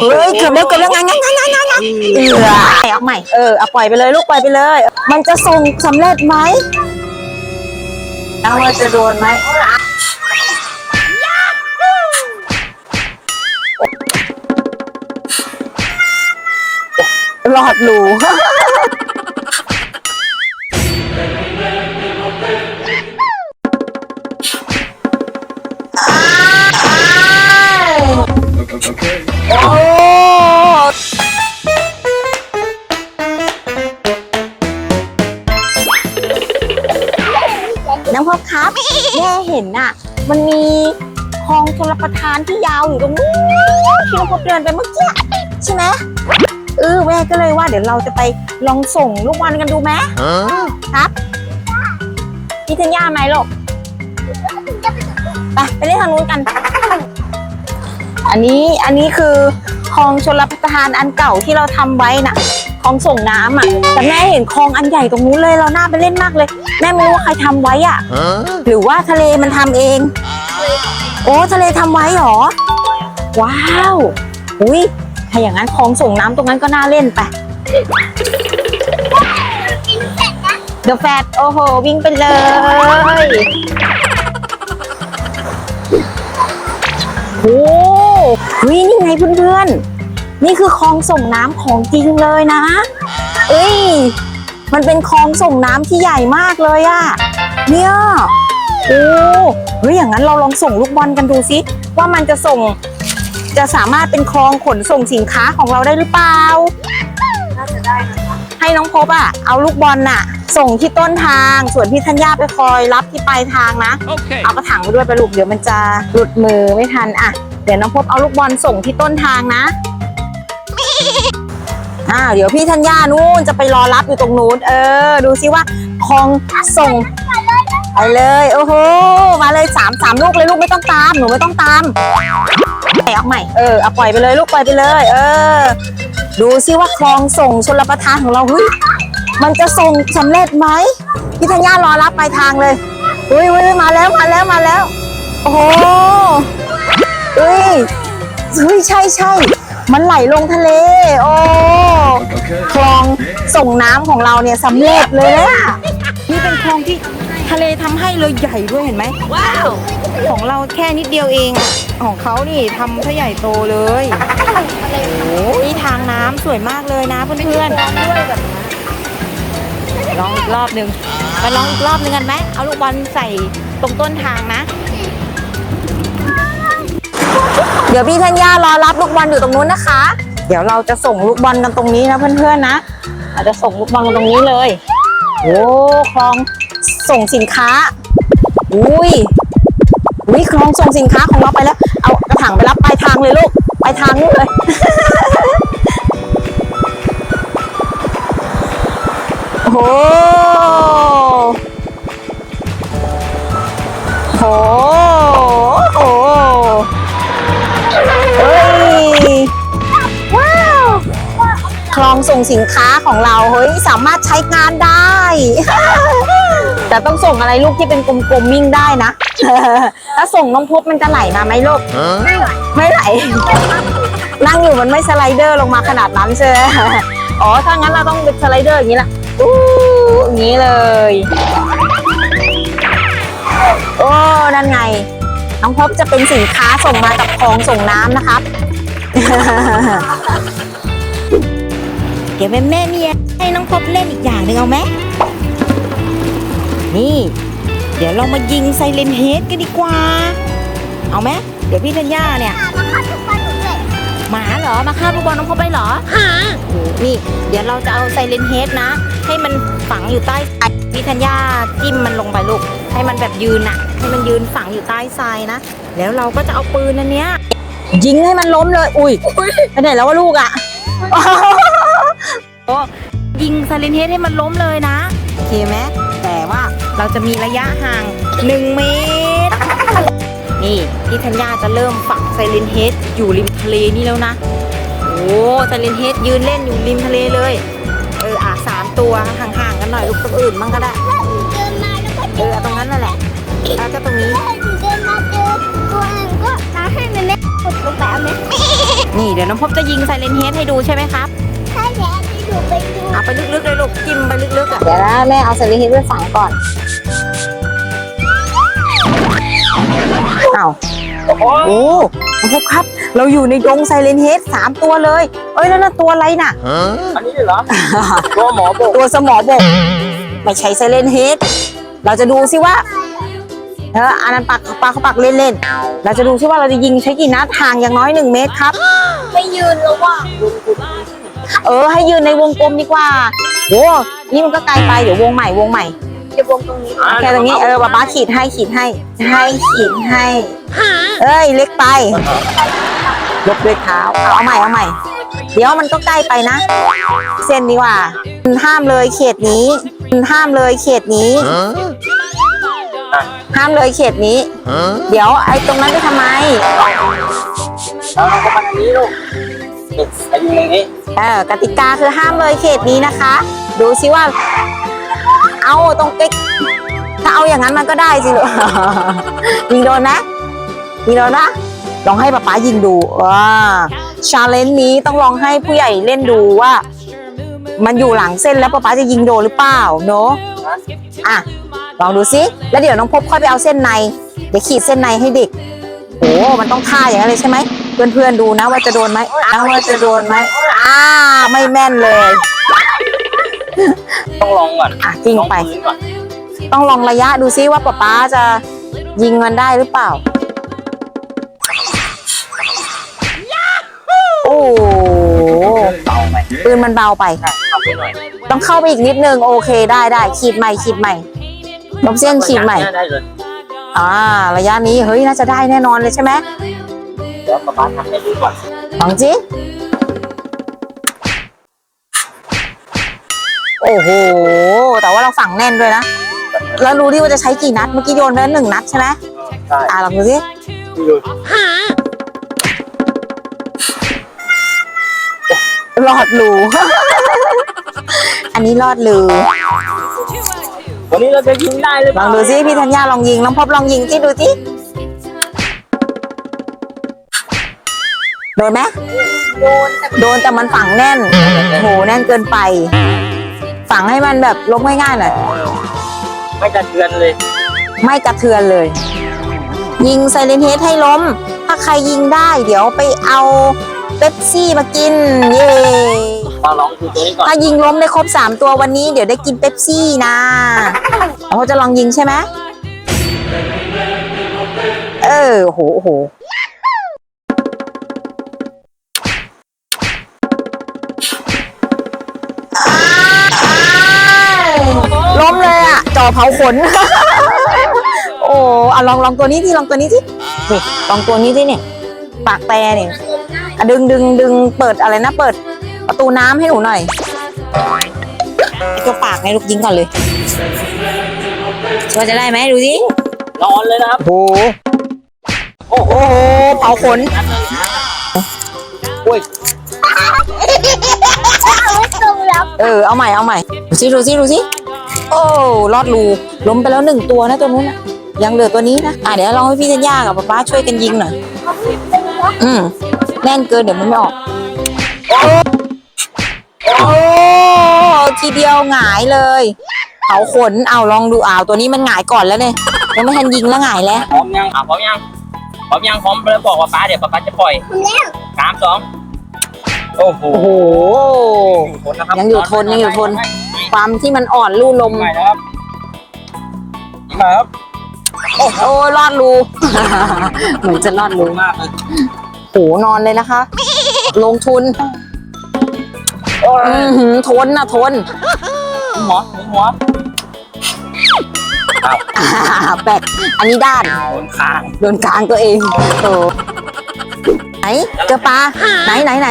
เฮ้ยเกือบแล้วเกือบแล้วงั้นงั้นงั้นงั้นงั้นเออออาใหม่เออเอาปล่อยไปเลยลูกปล่อยไปเลย มันจะส่งสำเร็จไหมแล้วมันจะโดนไหมหลอดหลู ห็นน่ะ มันมีคลองชลประทานที่ยาวอยู่ตรงนู้นที่น้องพบเดินไปเมื่อกี้ใช่ไหมเออแม่ก็เลยว่าเดี๋ยวเราจะไปลองส่งลูกบอลกันดูไหมครับพี่ธัญญาไหมลูกไปไปเล่นทางนู้นกัน อันนี้อันนี้คือคลองชลประทานอันเก่าที่เราทำไว้นะคลองส่งน้ำอะแต่แม่เห็นคลองอันใหญ่ตรงนู้นเลยเราน่าไปเล่นมากเลย แม่ไม่รู้ว่าใครทำไว้อะ หรือว่าทะเลมันทำเอง โอ้ทะเลทำไว้เหรอ ว้าว อุ้ยถ้าอย่างนั้นคลองส่งน้ำตรงนั้นก็น่าเล่นไปเดอะแฟตโอ้โห วิ่งไปเลย โอ้เฮ้ยนี่ไงเพื่อนๆ นี่คือคลองส่งน้ำของจริงเลยนะ เอ้ย มันเป็นคลองส่งน้ำที่ใหญ่มากเลยอะเนี่ยโอ้เฮ้ยอย่างนั้นเราลองส่งลูกบอลกันดูซิว่ามันจะส่ง จะสามารถเป็นคลองขนส่งสินค้าของเราได้หรือเปล่าน่าจะได้นะคะให้น้องพบอะเอาลูกบอลน่ะ ส่งที่ต้นทาง ส่วนพี่ธัญญาไปคอยรับที่ปลายทางนะ Okay. เอากระถางไปด้วยไปลูกเดี๋ยวมันจะหลุดมือไม่ทันอะเดี๋ยวน้องพบเอาลูกบอลส่งที่ต้นทางนะ อ้าวเดี๋ยวพี่ธัญญานู่นจะไปรอรับอยู่ตรงนู้น เออ ดูซิว่าคลองส่งไปเลยโอ้โหมาเลยสามสามลูกเลยลูกไม่ต้องตามหนูไม่ต้องตามใส่ออกใหม่เออเอาปล่อยไปเลยลูกปล่อยไปเลย เออ ดูซิว่าคลองส่งชลประทานของเราเฮ้ยมันจะส่งสำเร็จไหมพี่ธัญญารอรับปลายทางเลยอุ้ยอุ้ยมาแล้วมาแล้วมาแล้ว โอ้โหอุ้ยอุ้ยใช่ใช่ มันไหลลงทะเล โอ้คลองส่งน้ำของเราเนี่ยสำเร็จเลยอะนี่เป็นคลองที่ทะเลทำให้เลยใหญ่ด้วยเห็นไหมว้าว ของเราแค่นิดเดียวเองอะของเขานี่ทำซะใหญ่โตเลยโอ้โหนี่ทางน้ำสวยมากเลยนะเพื่อนๆลองอีกรอบหนึ่งไปลองอีกรอบหนึ่งกันไหมเอาลูกบอลใส่ตรงต้นทางนะ เดี๋ยวพี่ธัญญารอรับลูกบอลอยู่ตรงนู้นนะคะ เดี๋ยวเราจะส่งลูกบอลกันตรงนี้นะเพื่อนๆนะเราจะส่งลูกบอลกันตรงนี้เลยโอ้คลองส่งสินค้า อุ้ยอุ้ยคลองส่งสินค้าของเราไปแล้ว เอากระถางไปรับปลายทางเลยลูกปลายทางนู่นเลยโอ้โหโอ้โห องส่งสินค้าของเราเฮ้ยสามารถใช้งานได้ แต่ต้องส่งอะไรลูกที่เป็นกลมๆมิ่งได้นะ ถ้าส่งน้องพบมันจะไหลมาไหมลูกไม่ไหลไม่ไหลนั่งอยู่มันไม่สไลเดอร์ลงมาขนาดนั้นใช่ไหมอ๋อ ถ้างั้นเราต้องเป็นสไลเดอร์อย่างนี้แหละอู้อย่างนี้เลย โอ้ นั่นไง น้องพบจะเป็นสินค้าส่งมากับคลองส่งน้ำนะครับ เดี๋ยวแม่แม่มีให้น้องพบเล่นอีกอย่างหนึ่งเอาไหมนี่ เดี๋ยวเรามายิงไซเลนเฮดกันดีกว่า เอาไหมเดี๋ยวพี่ธัญญาเนี่ยหมาเหรอมาฆ่าลูกบอลน้องพบไปเหรอฮะนี่ เดี๋ยวเราจะเอาไซเลนเฮดนะ ให้มันฝังอยู่ใต้ทรายพี่ธัญญาจิ้มมันลงไปลูกให้มันแบบยืนอะให้มันยืนฝังอยู่ใต้ทรายนะ แล้วเราก็จะเอาปืนอันเนี้ยยิงให้มันล้มเลย อุ้ยไปไหนแล้วว่าลูกอะ โอ้ยิงไซเลนเฮดให้มันล้มเลยนะโอเคไหมแต่ว่าเราจะมีระยะห่าง 1 เมตร นี่พี่ธัญญาจะเริ่มฝังไซเลนเฮดอยู่ริมทะเลนี่แล้วนะ โอ้ไซเลนเฮดยืนเล่นอยู่ริมทะเลเลย เอออะสามตัวห่างๆกันหน่อยลูกตัวอื่นมั่งก็ได้ เดินมาแล้วก็เอออตรงนั้นนั่นแหละแล้วก็ตรงนี้ เดินมาเจอตัวเองก็มาให้แม่แม่กดลงไปเอาไหมนี่เดี๋ยวน้องพบจะยิงไซเรนเฮดให้ดูใช่ไหมครับถ้าแย่ที่หนูไปดู เอาไปลึกๆเลยลูกจิ้มไปลึกๆอะเดี๋ยวนะแม่เอาไซเรนเฮดไปฝังก่อนอ้าวโอ้น้องพบครับ เราอยู่ในดงไซเรนเฮดสามตัวเลย เอ้ยแล้วนั่นตัวอะไรน่ะ อันนี้เหรอ ตัวหมอบอกตัวสมอบก ไม่ใช่ไซเรนเฮดเราจะดูซิว่าเอออันนั้นปักปลาเขาปักเล่นๆ เราจะดูซิว่าเราจะยิงใช้กี่นัดห่างอย่างน้อยหนึ่งเมตรครับ ไม่ยืนแล้วว่ะ เออ ให้ยืนในวงกลมดีกว่าโอ้นี่มันก็ไกลไปเดี๋ยววงใหม่วงใหม่จะวงตรงนี้แค่ตรงนี้เออป๊าป๊าขีดให้ขีดให้ ให้ขีดให้ เอ้ยเล็กไปลบด้วยเท้าเอาเอาใหม่เอาใหม่ เดี๋ยวมันก็ใกล้ไปนะ เส้นดีกว่าห้ามเลยเขตนี้ห้ามเลยเขตนี้ห้ามเลยเขตนี้ เดี๋ยวไอ้ตรงนั้นไปทำไม เอาเราก็มาทางนี้ลูกนี่ไปยิงตรงนี้เออกติกาคือห้ามเลยเขตนี้นะคะ ดูซิว่า เอาตรงติ๊กถ้าเอาอย่างนั้นมันก็ได้สิลูก ยิงโดนนะยิงโดนนะลองให้ป๊าป๊ายิงดูว่าชาเลนจ์นี้ต้องลองให้ผู้ใหญ่เล่นดูว่า มันอยู่หลังเส้นแล้วป๊าป๊าจะยิงโดนหรือเปล่าเนอะอะลองดูซิแล้วเดี๋ยวน้องพบค่อยไปเอาเส้นใน เดี๋ยวขีดเส้นในให้เด็กโอ้มันต้องท่าอย่างนั้นเลยใช่ไหม เพื่อนๆดูนะว่าจะโดนไหมอ้าวว่าจะโดนไหมอ่า ไม่แม่นเลย ต้องลองก่อนอะยิงลองไปพื้นก่อนต้องลองระยะดูซิว่าป๊าป๊าจะยิงมันได้หรือเปล่า โอ้โหเบาไปปืนมันเบาไป ใช่เข้าไปหน่อยต้องเข้าไปอีกนิดนึง โอเคได้ได้ขีดใหม่ขีดใหม่ลบเส้นขีดใหม่ ได้เลยอ่า ระยะนี้เฮ้ยน่าจะได้แน่นอนเลยใช่ไหม เดี๋ยวป๊าป๊าทำให้ดูก่อนลองจิโอ้โห แต่ว่าเราฝังแน่นด้วยนะ แล้วรู้ดิว่าจะใช้กี่นัด เมื่อกี้โยนไปแล้วหนึ่งนัดใช่ไหมใช่อ่าลองดูสิดูรอดรู อันนี้รอดรูวันนี้เราจะยิงได้หรือเปลอล่างดูสิพี่ธัญญาลองยิงลองพบลองยิงที่ดูที่ โดนไหมโดนแต่โดนแต่มันฝังแน่นโหแน่นเกินไป ฝังให้มันแบบล้มง่ายๆหน่อยไม่กระเทือนเลย ไม่กระเทือนเลย ยิงไซเลนเฮดให้ล้ม ถ้าใครยิงได้ เดี๋ยวไปเอาเป๊ปซี่มากิน เย้เราลองดูตัวนี้ก่อนถ้ายิงล้มได้ครบสามตัววันนี้ เดี๋ยวได้กินเป๊ปซี่นะเราจะลองยิงใช่ไหมเออโหโห เลยอะจ่อเผาขน โอ้อะลองลองตัวนี้ที่ลองตัวนี้ที่นี่ลองตัวนี้ที่เนี่ยปากแต่เนี่ยอะดึงดึงดึงเปิดอะไรนะเปิด ประตูน้ำให้หนูหน่อยไอตัวปากไงลูกยิงก่อนเลยว่าจะได้ไหมดูสินอนเลยนะครับ โอ้โอ้โหโอ้โหเผาขนโอ้ยตรงรับเออเอาใหม่เอาใหม่ดูสิดูสิดูสิ โอ้รอดรูล้มไปแล้วหนึ่งตัวนะตัวนู้นนะยังเหลือตัวนี้นะอะเดี๋ยวลองให้พี่ธัญญากับป๊าป๊าช่วยกันยิงหน่อยอืมแน่นเกินเดี๋ยวมันไม่ออกโอ้ทีเดียวหงายเลยเผาขนเอาลองดูอ้าวตัวนี้มันหงายก่อนแล้วเนี่ยยังไม่ทันยิงแล้วหงายแล้วพร้อมยังอะพร้อมยังพร้อมยังพร้อมแล้วบอกว่าป๊าเดี๋ยวป๊าป๊าจะปล่อยคุณแล้วสามสอง โอ้โหโอ้โห อยู่ทนนะครับยังอยู่ทนยังอยู่ทน ความที่มันอ่อนลู่ลมยิงใหม่นะครับยิงใหม่ครับโอ้โหรอดรู เหมือนจะรอดรูมากเลยโหนอนเลยนะคะ ลงทุนโอ้ยอือหือทนนะทนยิงหัวยิงหัวอ่าแปลกอันนี้ด้าน โดนคางโดนกลางตัวเองโอ้ไหนเจอปลาไหนไหนไหน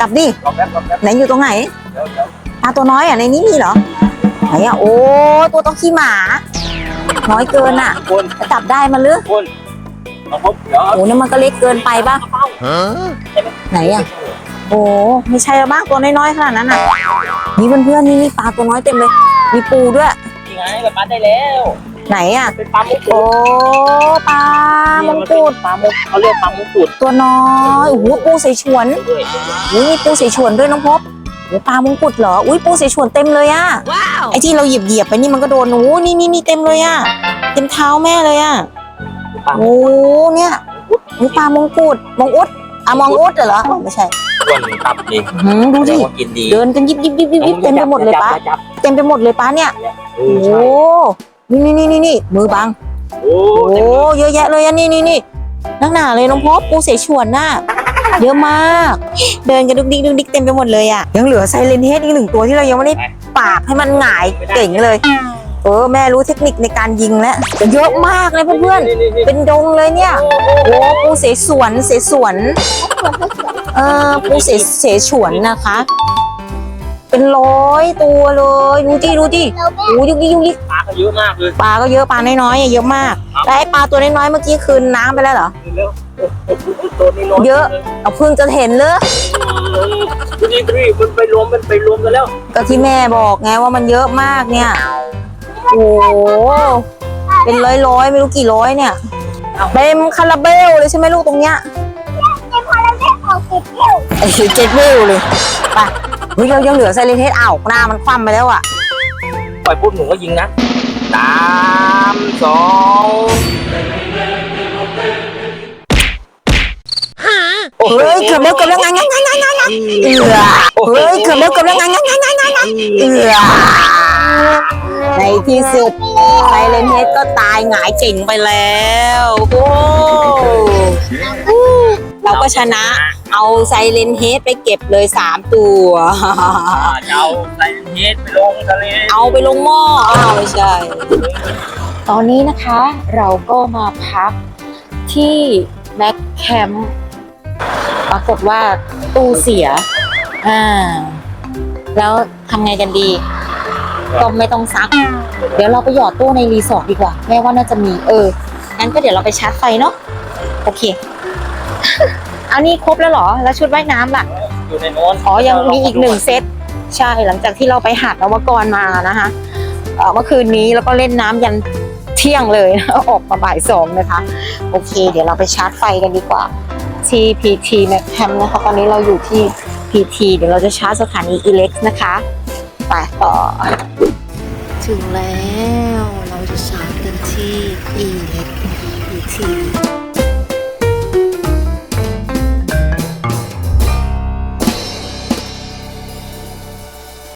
กลับดิรอแป๊บรอแป๊บไหนอยู่ตรงไหนเดี๋ยวเดี๋ยวปลาตัวน้อยอะในนี้มีเหรอไหนอะโอ้ตัวต้องขี้หมา น้อยเกินอะคนจะจับได้มันหรือคนเอาพบเดี๋ยวโอ้นี่นมันก็เล็กเกินไปปะไหนอะโอ้ไม่ใช่หรอกบ้างตัวน้อยๆขนาดนั้นอะนี่เพื่อนๆนี่มีปลาตัวน้อยเต็มเลย มีปูด้วยยังไงแบบป๊าได้แล้ว ไหนอะ เป็นปลามุกโอ้ปลามงกุฎปลามุกเขาเรียกปลามุกกุดตัวน้อยโอ้โหปูเสฉวนด้วยอุ้ยมีปูเสฉวนด้วยน้องพบโอ้ปลามงกุฎเหรออุ้ยปูเสฉวนเต็มเลยอะไอที่เราเหยียบเหยียบๆไปนี่มันก็โดนโอ้นี่นี่นี่เต็มเลยอะเต็มเท้าแม่เลยอะปลาโอ้เนี่ยนี่ปลามงกุฎมงอุดอะมองอุดเหรอไม่ใช่ส่วนตับนี่หืมดูเรียดิกว่ากินดีเดินกันยิบยิบยิบยิบยิบเต็มไปหมดเลยป้าจับเต็มไปหมดเลยป้าเนี่ยเอโอ้อใช่ นี่นี่นี่นี่มือบัง โอ้โอ้เต็มเลยเยอะแยะเลยอะนี่นี่นี่นักหนาเลยน้องพบปูเสฉวนน่ะเยอะมาก เดินกันดุกดิกดุกดิกเต็มไปหมดเลยอะยังเหลือไซเลนเฮดอีกหนึ่งตัวที่เรายังไม่ได้ปราบให้มันหงายเก่งเลย เออแม่รู้เทคนิคในการยิงแล้วแต่เยอะมากเลยเพื่อนนี่นี่นี่ๆเป็นดงเลยเนี่ยโอ้ปูเสฉวนเสฉวนเออปูเสเสฉวนนะคะ เป็นร้อยตัวเลยดูดิดูดิเราแม่โอ้ยุกยิกยุกยิกปลา ก็เยอะมากเลย ปลาก็เยอะปลาน้อยๆอะเยอะมากแล้วไอ้ปลาตัวน้อยๆเมื่อกี้คืนน้ำไปแล้วเหรอเร็วตัวนี้น้อยเยอะเอาเพิ่งจะเห็นเลยดูนี่ดูนี่มันไปรวมมันไปรวมกันแล้วก็ที่แม่บอกไงว่ามันเยอะมากเนี่ย โอ้โหเป็นร้อยๆไม่รู้กี่ร้อยเนี่ยเต็มคาราเบลเลยใช่ไหมลูกตรงเนี้ยในพอเราได้ออกเก็บเที่ยวไอ้เจ็ดเบลเลยไปเฮ้ยยังยังเหลือไซเลนเฮดอ้าวหน้ามันคว่ำไปแล้วอะปล่อยปุ๊บหนูก็ยิงนะ สามสองโอ้โหเฮ้ยเกือบแล้วเกือบแล้วงั้นงั้นงั้นงั้นงั้นงั้นเอือเฮ้ยเกือบแล้วเกือบแล้วงั้นงั้นงั้นงั้นงั้นงั้นเอือในที่สุดไซเลนเฮดก็ตายหงายเก่งไปแล้วโอ้เราก็ชนะ เอาไซเลนเฮดไปเก็บเลยสามตัว จะเอาไซเฮดไปลงทะเลเอาไปลงหม้ออ้าวไม่ใช่ ตอนนี้นะคะเราก็มาพักที่แม็กแคมป์ปรากฏว่าตู้เสีย อ่า แล้วทำไงกันดี ก็ไม่ต้องซัก เดี๋ยวเราไปหยอดตู้ในรีสอร์ทดีกว่า แม่ว่าน่าจะมี เออ งั้นก็เดี๋ยวเราไปชาร์จไฟเนาะ โอเค อันนี้ครบแล้วเหรอ แล้วชุดว่ายน้ำล่ะ อยู่ในโน้นอ๋อ ยังมีอีกหนึ่งเซต ใช่ หลังจากที่เราไปหาดนวกรมานะคะเอ่อเมื่อคืนนี้แล้วก็เล่นน้ำยันเที่ยงเลยออกมาบ่ายสองนะคะ โอเค เดี๋ยวเราไปชาร์จไฟกันดีกว่า ที่ PT m a c a m นะคะ ตอนนี้เราอยู่ที่ PT เดี๋ยวเราจะชาร์จสถานี Elex นะคะ ไปต่อ ถึงแล้ว เราจะชาร์จ